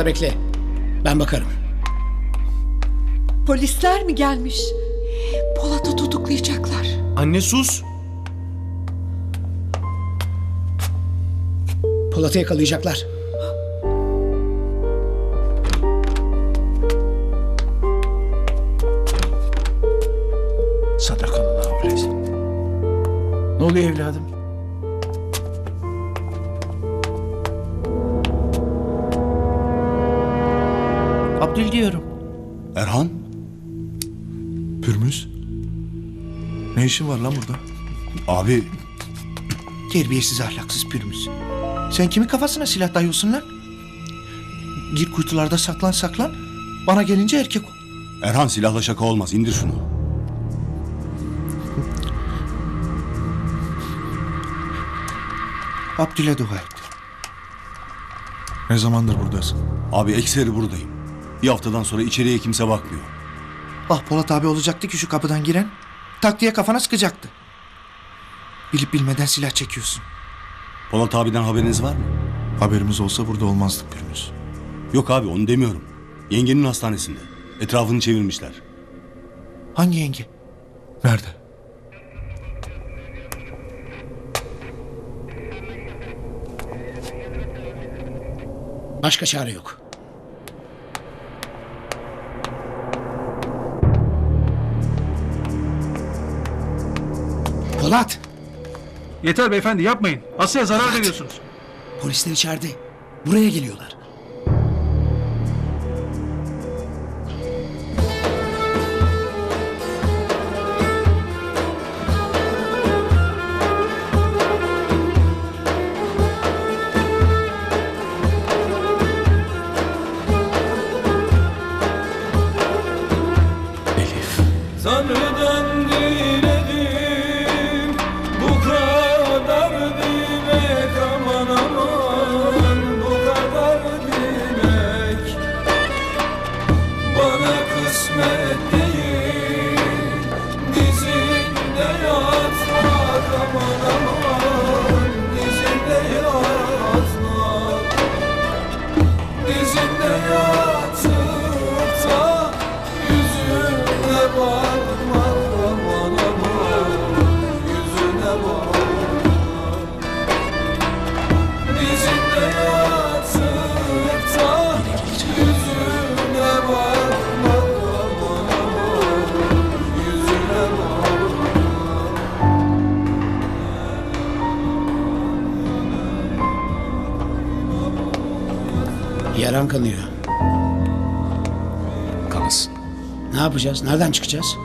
burada bekle. Ben bakarım. Polisler mi gelmiş? Polat'ı tutuklayacaklar. Anne sus. Polat'ı yakalayacaklar. Sadakallahu aleyhi. Ne oluyor evladım? Diyorum. Erhan? Pürmüz? Ne işin var lan burada? Abi Terbiyesiz ahlaksız pürmüz. Sen kimin kafasına silah dayıyorsun lan? Gir kuytularda saklan saklan. Bana gelince erkek ol. Erhan silahla şaka olmaz indir şunu. Abdül'e dua et. Ne zamandır buradasın? Abi ekseri buradayım. Bir haftadan sonra içeriye kimse bakmıyor. Ah Polat abi olacaktı ki şu kapıdan giren. Tak diye kafana sıkacaktı. Bilip bilmeden silah çekiyorsun. Polat abiden haberiniz var mı? Haberimiz olsa burada olmazdık Pürmüz. Yok abi onu demiyorum. Yengenin hastanesinde. Etrafını çevirmişler. Hangi yenge? Nerede? Başka çare yok. Polat! Yeter beyefendi yapmayın. Asya'ya zarar veriyorsunuz. Polisler içeride. Buraya geliyorlar. Yaran kanıyor. Kanasın. Ne yapacağız? Nereden çıkacağız?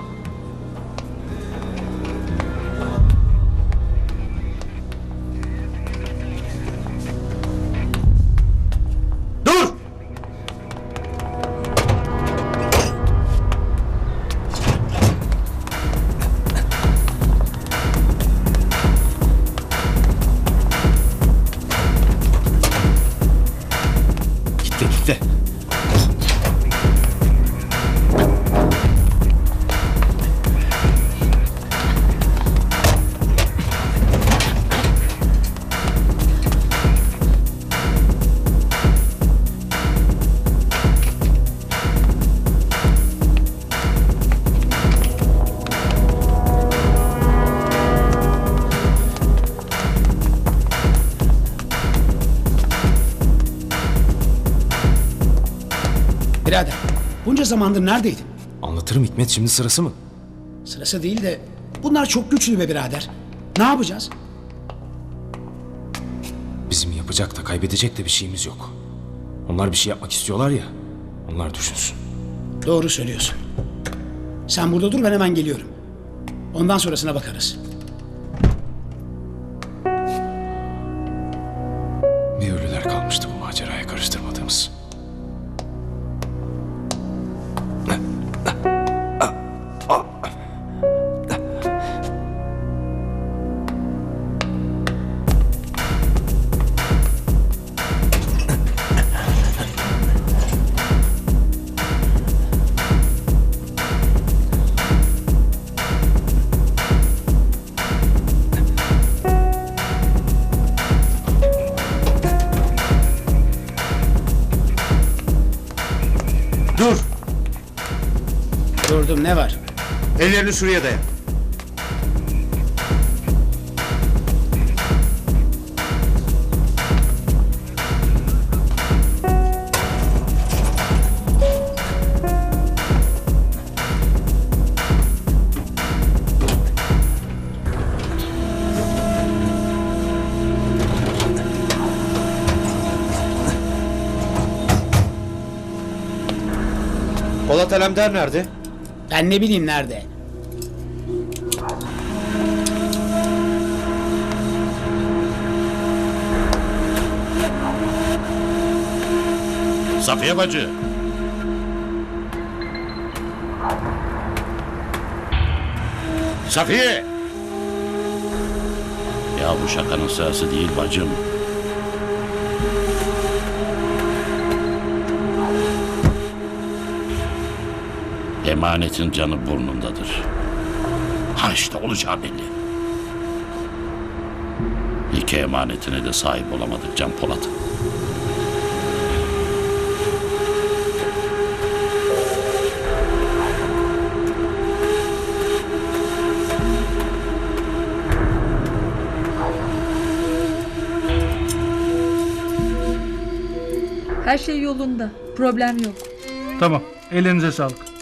Bunca zamandır neredeydin? Anlatırım Hikmet şimdi sırası mı? Sırası değil de bunlar çok güçlü be birader. Ne yapacağız? Bizim yapacak da kaybedecek de bir şeyimiz yok. Onlar bir şey yapmak istiyorlar ya. Onlar düşünsün. Doğru söylüyorsun. Sen burada dur ben hemen geliyorum. Ondan sonrasına bakarız. Ne var? Ellerini şuraya dayan. Polat Alemdar nerede? Ben ne bileyim nerede? Safiye bacı. Safiye. Ya bu şakanın sırası değil bacım. Emanetin canı burnundadır. Ha işte olacağı belli. İki emanetine de sahip olamadık Can Polat. Her şey yolunda. Problem yok. Tamam. Ellerinize sağlık.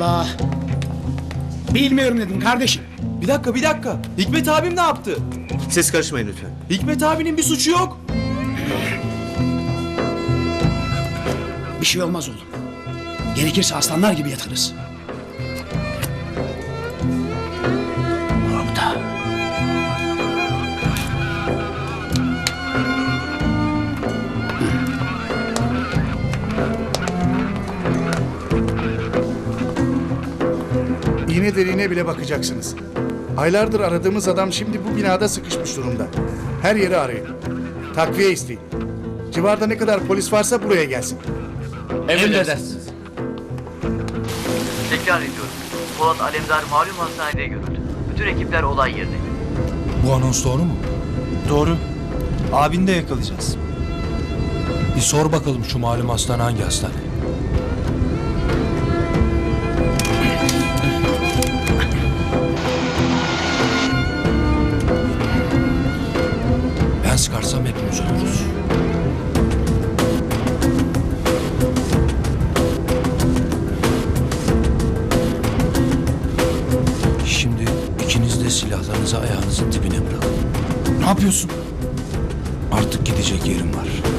Allah. Bilmiyorum dedim kardeşim. Bir dakika bir dakika. Hikmet abim ne yaptı? Ses karışmayın lütfen. Hikmet abinin bir suçu yok. Bir şey olmaz oğlum. Gerekirse aslanlar gibi yatarız. İğne deliğine bile bakacaksınız. Aylardır aradığımız adam şimdi bu binada sıkışmış durumda. Her yeri arayın. Takviye isteyin. Civarda ne kadar polis varsa buraya gelsin. Emredersiniz. Tekrar ediyorum. Polat Alemdar malum hastanede görüldü. Bütün ekipler olay yerine. Bu anons doğru mu? Doğru. Abini de yakalayacağız. Bir sor bakalım şu malum hastane hangi hastane? Ölürüz. Şimdi ikiniz de silahlarınızı ayağınızın dibine bırakın. Ne yapıyorsun? Artık gidecek yerim var.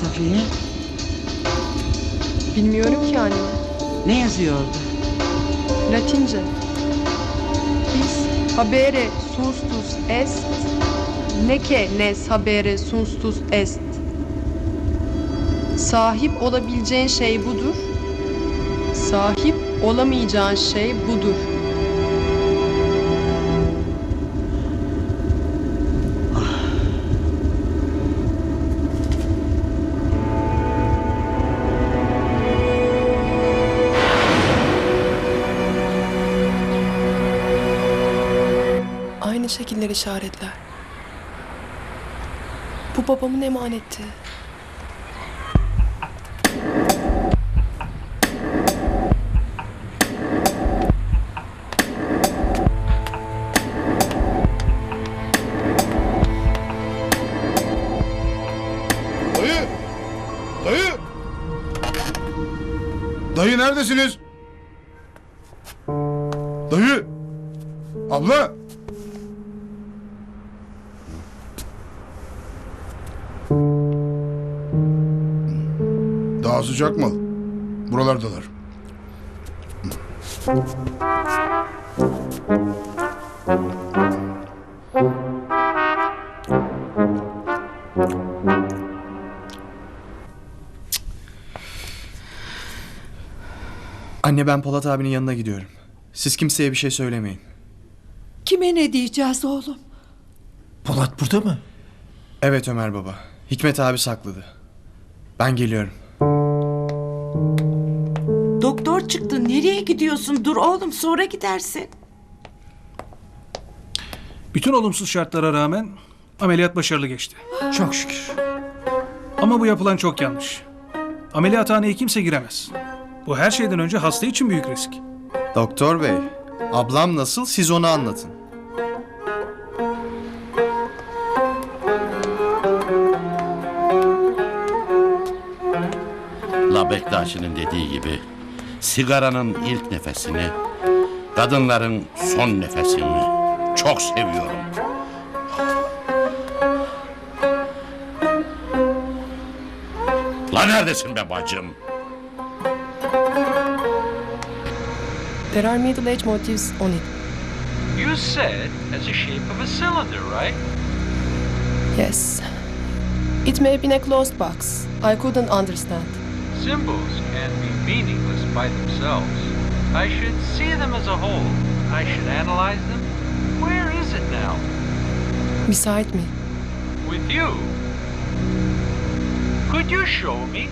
Safiye? Bilmiyorum ki anne. Ne yazıyordu? Latince. Bis habere sustus est. Neke nes habere sustus est. Sahip olabileceğin şey budur. Sahip olamayacağın şey budur. şeyler işaretler. Bu babamın emaneti. Dayı! Dayı! Dayı neredesiniz? Dayı! Abla! Sıcak mı? Buralardalar. Anne ben Polat abinin yanına gidiyorum. Siz kimseye bir şey söylemeyin. Kime ne diyeceğiz oğlum? Polat burada mı? Evet Ömer baba. Hikmet abi sakladı. Ben geliyorum. Doktor çıktı. Nereye gidiyorsun? Dur oğlum sonra gidersin. Bütün olumsuz şartlara rağmen ameliyat başarılı geçti. Çok şükür. Ama bu yapılan çok yanlış. Ameliyathaneye kimse giremez. Bu her şeyden önce hasta için büyük risk. Doktor bey, ablam nasıl siz onu anlatın. La Bektaşi'nin dediği gibi sigaranın ilk nefesini, kadınların son nefesini çok seviyorum. La neredesin be bacım? There are middle age motifs on it. You said as a shape of a cylinder, right? Yes. It may be in a closed box. I couldn't understand. Symbols can be meaningless by themselves. I should see them as a whole. I should analyze them. Where is it now? Beside me. With you? Could you show me?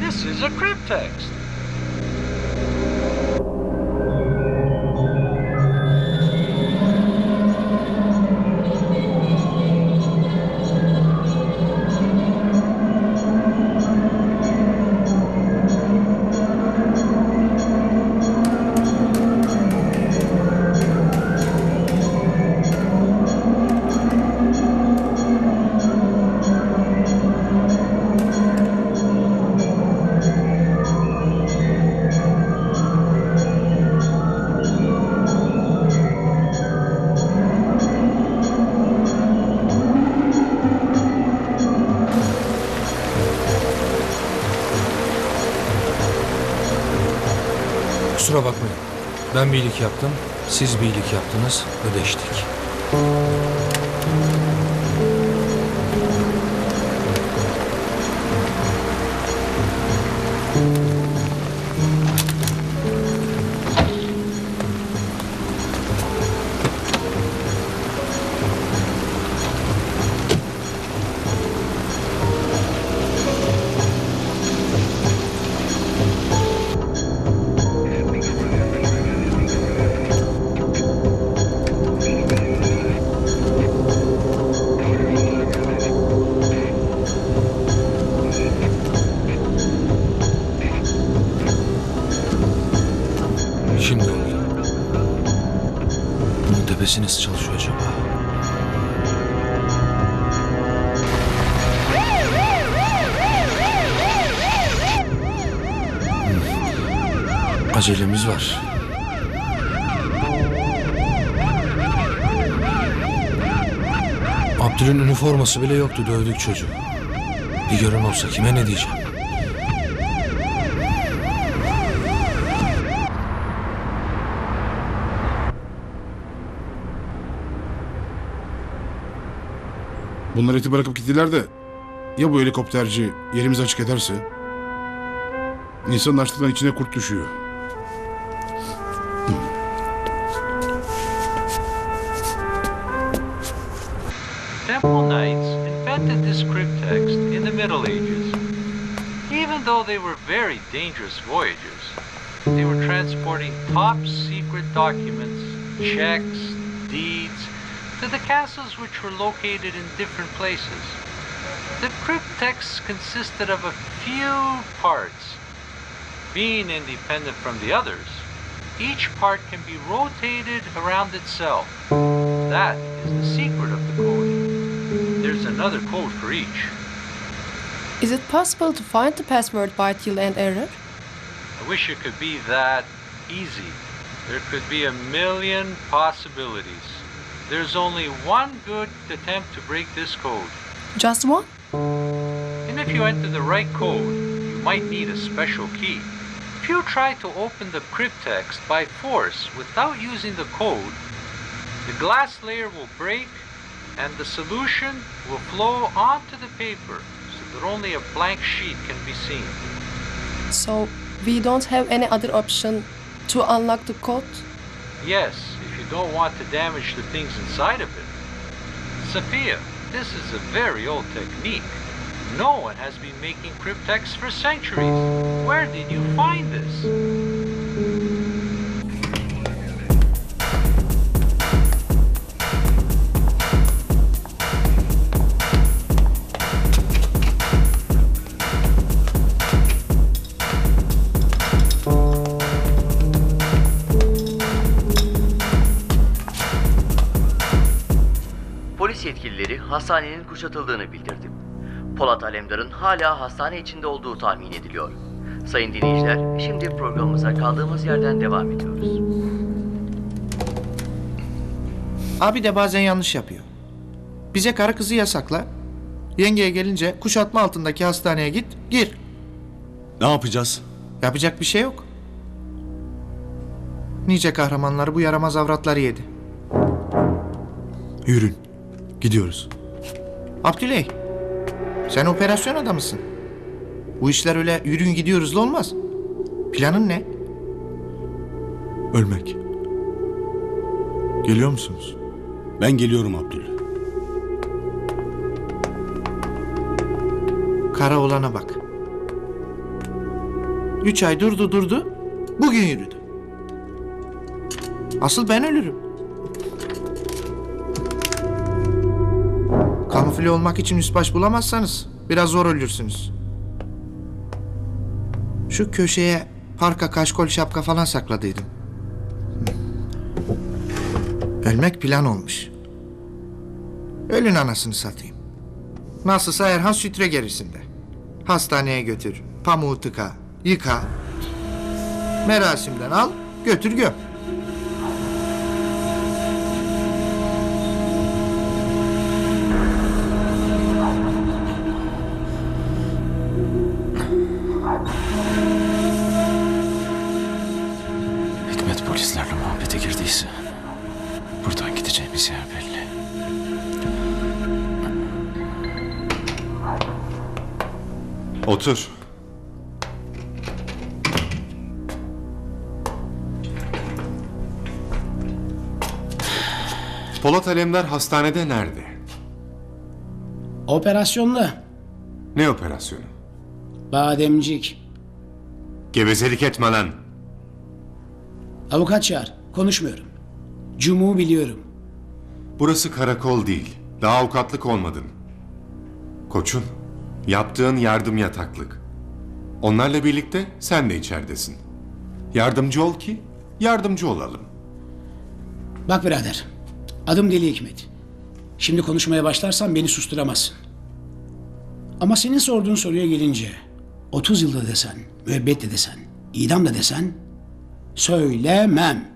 This is a cryptext. Kusura bakmayın. Ben bir iyilik yaptım. Siz bir iyilik yaptınız. Ödeştik. Tepesi nasıl çalışıyor acaba? Hmm. Acelemiz var. Abdül'ün üniforması bile yoktu dövdük çocuğu. Bir görün olsa kime ne diyeceğim? Bunlar eti bırakıp gittiler de ya bu helikopterci yerimizi açık ederse? İnsanın açlıktan içine kurt düşüyor. Knights invented this cryptext in the Middle Ages. Even though they were very dangerous voyages, they were transporting top secret documents, checks, deeds to the castles which were located in different places. The cryptext consisted of a few parts. Being independent from the others, each part can be rotated around itself. That is the secret of the code. There's another code for each. Is it possible to find the password by till and error? I wish it could be that easy. There could be a million possibilities. There's only one good attempt to break this code. Just one? And if you enter the right code, you might need a special key. If you try to open the cryptext by force without using the code, the glass layer will break and the solution will flow onto the paper so that only a blank sheet can be seen. So we don't have any other option to unlock the code? Yes, don't want to damage the things inside of it. Sophia, this is a very old technique. No one has been making cryptex for centuries. Where did you find this? Hastanenin kuşatıldığını bildirdi. Polat Alemdar'ın hala hastane içinde olduğu tahmin ediliyor. Sayın dinleyiciler, şimdi programımıza kaldığımız yerden devam ediyoruz. Abi de bazen yanlış yapıyor. Bize karı kızı yasakla. Yengeye gelince kuşatma altındaki hastaneye git, gir. Ne yapacağız? Yapacak bir şey yok. Nice kahramanları bu yaramaz avratları yedi. Yürün. Gidiyoruz. Abdüley, sen operasyon adamısın. Bu işler öyle yürüyün gidiyoruzla olmaz. Planın ne? Ölmek. Geliyor musunuz? Ben geliyorum Abdül. Kara olana bak. Üç ay durdu durdu, bugün yürüdü. Asıl ben ölürüm. Kamufle olmak için üst baş bulamazsanız biraz zor ölürsünüz. Şu köşeye parka kaşkol şapka falan sakladıydım. Ölmek plan olmuş. Ölün anasını satayım. Nasılsa Erhan sütre gerisinde. Hastaneye götür, pamuğu tıka, yıka. Merasimden al, götür göm. Alemdar hastanede nerede? Operasyonda. Ne operasyonu? Bademcik. Gevezelik etme lan. Avukat çağır. Konuşmuyorum. Cumu biliyorum. Burası karakol değil. Daha avukatlık olmadın. Koçun, yaptığın yardım yataklık. Onlarla birlikte sen de içeridesin. Yardımcı ol ki yardımcı olalım. Bak birader. Adım Deli Hikmet. Şimdi konuşmaya başlarsan beni susturamazsın. Ama senin sorduğun soruya gelince 30 yılda desen, müebbet de desen, idam da desen söylemem.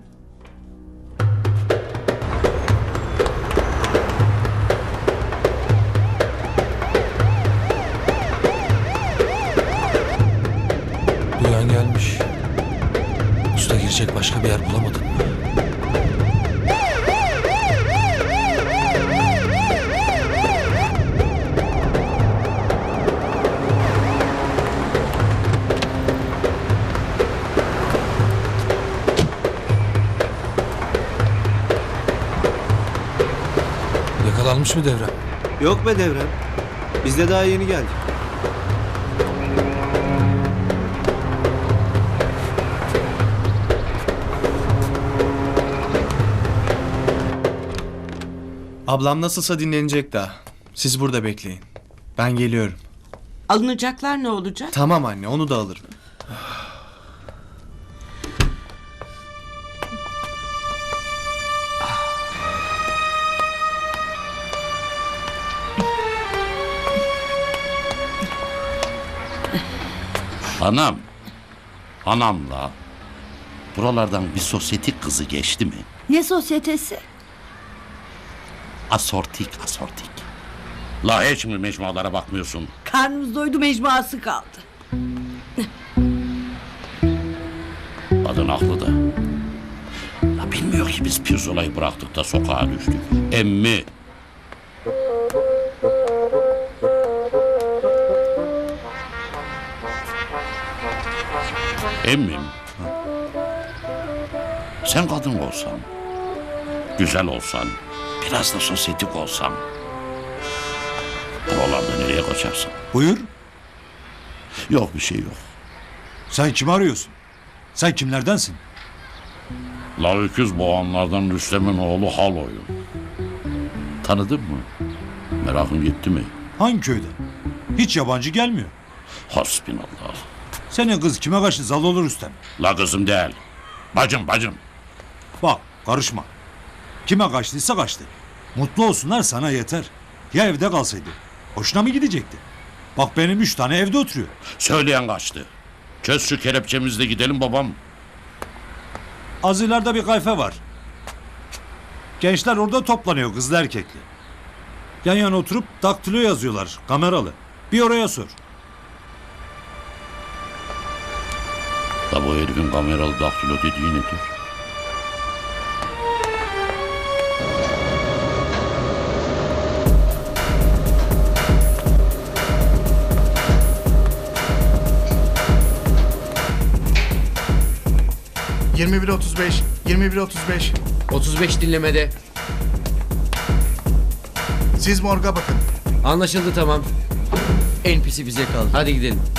Yakalanmış mı devrem? Yok be devrem. Biz de daha yeni geldik. Ablam nasılsa dinlenecek daha. Siz burada bekleyin. Ben geliyorum. Alınacaklar ne olacak? Tamam anne onu da alırım. Hanım. Hanamla buralardan bir sosyetik kızı geçti mi? Ne sosyetesi? Asortik, asortik. La hiç mi mecmualara bakmıyorsun? Karnımız doydu mecmuası kaldı. Kadın haklı da. La bilmiyor ki biz pirzolayı bıraktık da sokağa düştük. Emmi. Emmim. Sen kadın olsan, güzel olsan, biraz da sosyetik olsan, buralarda nereye kaçarsın? Buyur. Yok bir şey yok. Sen kimi arıyorsun? Sen kimlerdensin? La öküz boğanlardan Rüstem'in oğlu Halo'yu. Tanıdın mı? Merakın gitti mi? Hangi köyden? Hiç yabancı gelmiyor. Hasbinallah. Senin kız kime kaçtı zal olur Rüstem? La kızım değil. Bacım bacım. Bak karışma. Kime kaçtıysa kaçtı. Mutlu olsunlar sana yeter. Ya evde kalsaydı? Hoşuna mı gidecekti? Bak benim üç tane evde oturuyor. Söyleyen kaçtı. Çöz şu kelepçemizle gidelim babam. Az ileride bir kayfe var. Gençler orada toplanıyor kızlı erkekli. Yan yana oturup daktilo yazıyorlar kameralı. Bir oraya sor. La bu herifin kameralı daktilo dediği nedir? Cık. 21.35, 21.35. 35 dinlemede. Siz morga bakın. Anlaşıldı tamam. En pisi bize kaldı. Hadi gidelim.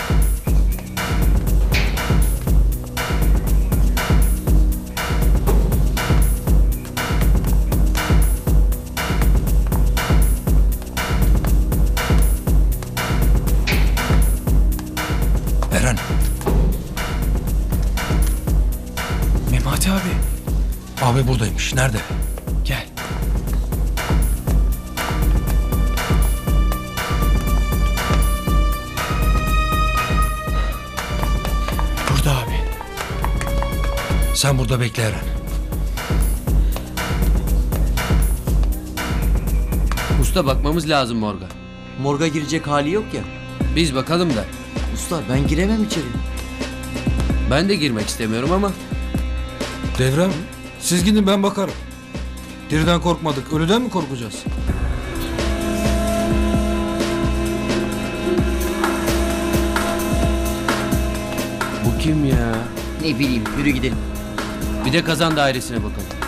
Abi. Abi buradaymış. Nerede? Gel. Burada abi. Sen burada bekle Eren. Usta bakmamız lazım morga. Morga girecek hali yok ya. Biz bakalım da. Usta ben giremem içeri. Ben de girmek istemiyorum ama. Devrem, siz gidin ben bakarım. Diriden korkmadık, ölüden mi korkacağız? Bu kim ya? Ne bileyim yürü gidelim. Bir de kazan dairesine bakalım.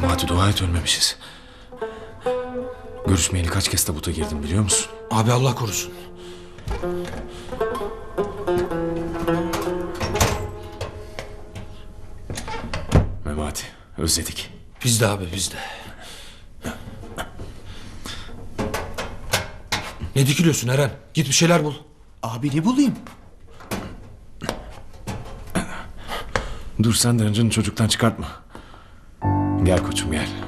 Memati dua et ölmemişiz. Görüşmeyeli kaç kez tabuta girdim biliyor musun? Abi Allah korusun. Memati özledik. Biz de abi biz de. Ne dikiliyorsun Eren? Git bir şeyler bul. Abi ne bulayım? Dur sen de öncünü çocuktan çıkartma. Gel koçum gel.